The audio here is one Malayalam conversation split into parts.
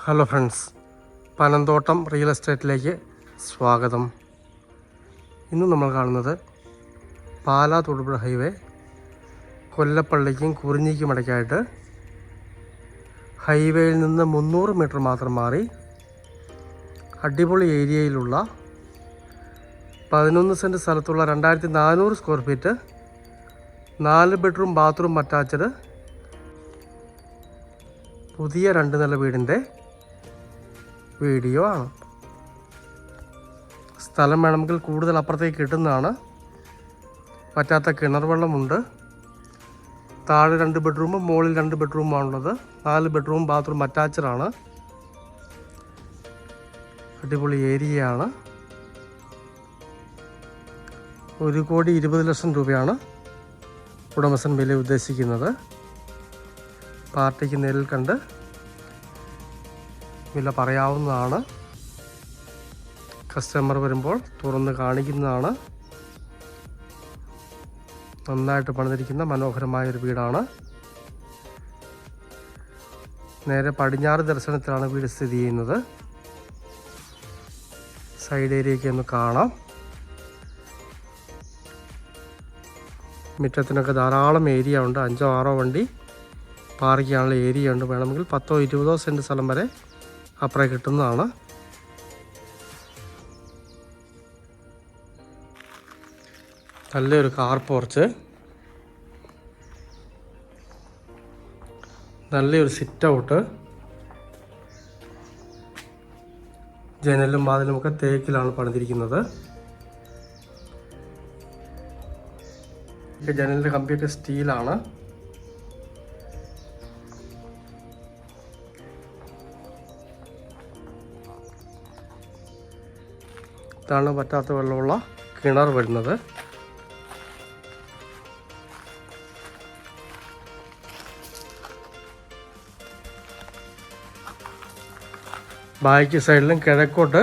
ഹലോ ഫ്രണ്ട്സ് പനന്തോട്ടം റിയൽ എസ്റ്റേറ്റിലേക്ക് സ്വാഗതം. ഇന്ന് നമ്മൾ കാണുന്നത് പാലാ തൊടുപുഴ ഹൈവേ കൊല്ലപ്പള്ളിക്കും കുറിഞ്ഞിക്കും ഇടയ്ക്കായിട്ട് ഹൈവേയിൽ നിന്ന് മുന്നൂറ് മീറ്റർ മാത്രം മാറി അടിപൊളി ഏരിയയിലുള്ള പതിനൊന്ന് സെന്റ് സ്ഥലത്തുള്ള രണ്ടായിരത്തി നാനൂറ് സ്ക്വയർ ഫീറ്റ് നാല് ബെഡ്റൂം ബാത്റൂം അറ്റാച്ച്ഡ് പുതിയ രണ്ട് നില വീടിന്റെ വീഡിയോ ആണ്. സ്ഥലം വേണമെങ്കിൽ കൂടുതൽ അപ്പുറത്തേക്ക് കിട്ടുന്നതാണ്. പറ്റാത്ത കിണർ വെള്ളമുണ്ട്. താഴെ രണ്ട് ബെഡ്റൂമും മുകളിൽ രണ്ട് ബെഡ്റൂമാണുള്ളത് നാല് ബെഡ്റൂം ബാത്റൂം അറ്റാച്ചഡാണ് അടിപൊളി ഏരിയയാണ്. ഒരു കോടി ഇരുപത് ലക്ഷം രൂപയാണ് ഉടമസ്ഥൻ വില ഉദ്ദേശിക്കുന്നത്. പാർട്ടിക്ക് നേരിൽ കണ്ട് വില പറയാവുന്നതാണ്. കസ്റ്റമർ വരുമ്പോൾ തുറന്ന് കാണിക്കുന്നതാണ്. നന്നായിട്ട് പണിതിരിക്കുന്ന മനോഹരമായ ഒരു വീടാണ്. നേരെ പടിഞ്ഞാറ് ദർശനത്തിലാണ് വീട് സ്ഥിതി ചെയ്യുന്നത്. സൈഡ് ഏരിയയ്ക്ക് ഒന്ന് കാണാം. മുറ്റത്തിനൊക്കെ ധാരാളം ഏരിയ ഉണ്ട്. അഞ്ചോ ആറോ വണ്ടി പാർക്ക് ചെയ്യാനുള്ള ഏരിയ ഉണ്ട്. വേണമെങ്കിൽ പത്തോ ഇരുപതോ സെന്റ് സ്ഥലം വരെ അപ്പുറം കിട്ടുന്നതാണ്. നല്ലൊരു കാർ പോർച്ച്. നല്ലൊരു സിറ്റ് ഔട്ട് ജനലും വാതിലും ഒക്കെ തേക്കിലാണ് പണിതിരിക്കുന്നത്. ജനലിന്റെ കമ്പിയൊക്കെ സ്റ്റീലാണ്. ഇതാണ് പറ്റാത്ത വെള്ളമുള്ള കിണർ വരുന്നത്. ബാക്ക് സൈഡിലും കിഴക്കോട്ട്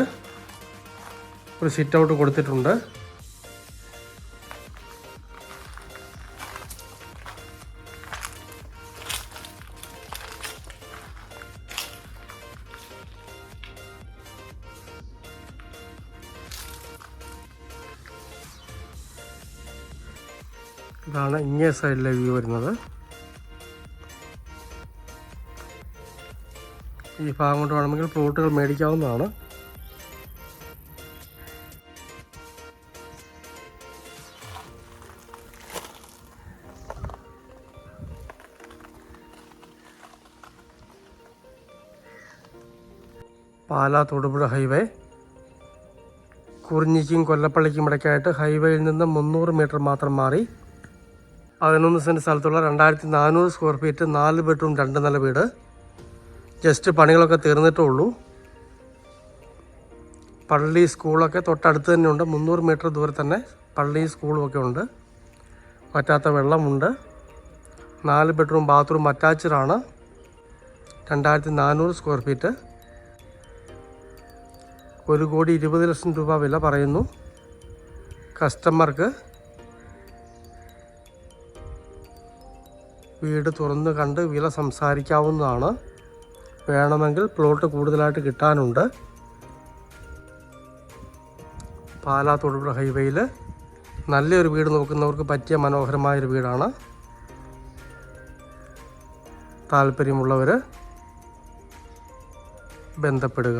ഒരു സിറ്റ് ഔട്ട് കൊടുത്തിട്ടുണ്ട്. ഇതാണ് ഇങ്ങേ സൈഡിലെ വ്യൂ വരുന്നത്. ഈ ഭാഗം കൊണ്ട് വേണമെങ്കിൽ പ്ലോട്ടുകൾ മേടിക്കാവുന്നതാണ്. പാലാ തൊടുപുഴ ഹൈവേ. കുറിഞ്ഞിക്കും കൊല്ലപ്പള്ളിക്കും ഇടയ്ക്കായിട്ട് ഹൈവേയിൽ നിന്ന് മുന്നൂറ് മീറ്റർ മാത്രം മാറി. പതിനൊന്ന് സെന്റ് സ്ഥലത്തുള്ള രണ്ടായിരത്തി നാനൂറ് സ്ക്വയർ ഫീറ്റ് നാല് ബെഡ്റൂം രണ്ട് നില വീട്. ജസ്റ്റ് പണികളൊക്കെ തീർന്നിട്ടേ ഉള്ളൂ പള്ളി സ്കൂളൊക്കെ തൊട്ടടുത്ത് തന്നെയുണ്ട്. മുന്നൂറ് മീറ്റർ ദൂരെ തന്നെ പള്ളി സ്കൂളുമൊക്കെ ഉണ്ട്. പറ്റാത്ത വെള്ളമുണ്ട്. നാല് ബെഡ്റൂം ബാത്റൂം അറ്റാച്ച്ഡാണ് രണ്ടായിരത്തി നാനൂറ് സ്ക്വയർ ഫീറ്റ് ഒരു കോടി ഇരുപത് ലക്ഷം രൂപ വില പറയുന്നു. കസ്റ്റമർക്ക് വീട് തുറന്ന് കണ്ട് വില സംസാരിക്കാവുന്നതാണ്. വേണമെങ്കിൽ പ്ലോട്ട് കൂടുതലായിട്ട് കിട്ടാനുണ്ട്. പാലാ തൊടുപുഴ ഹൈവേയിൽ നല്ലൊരു വീട് നോക്കുന്നവർക്ക് പറ്റിയ മനോഹരമായൊരു വീടാണ്. താല്പര്യമുള്ളവർ ബന്ധപ്പെടുക.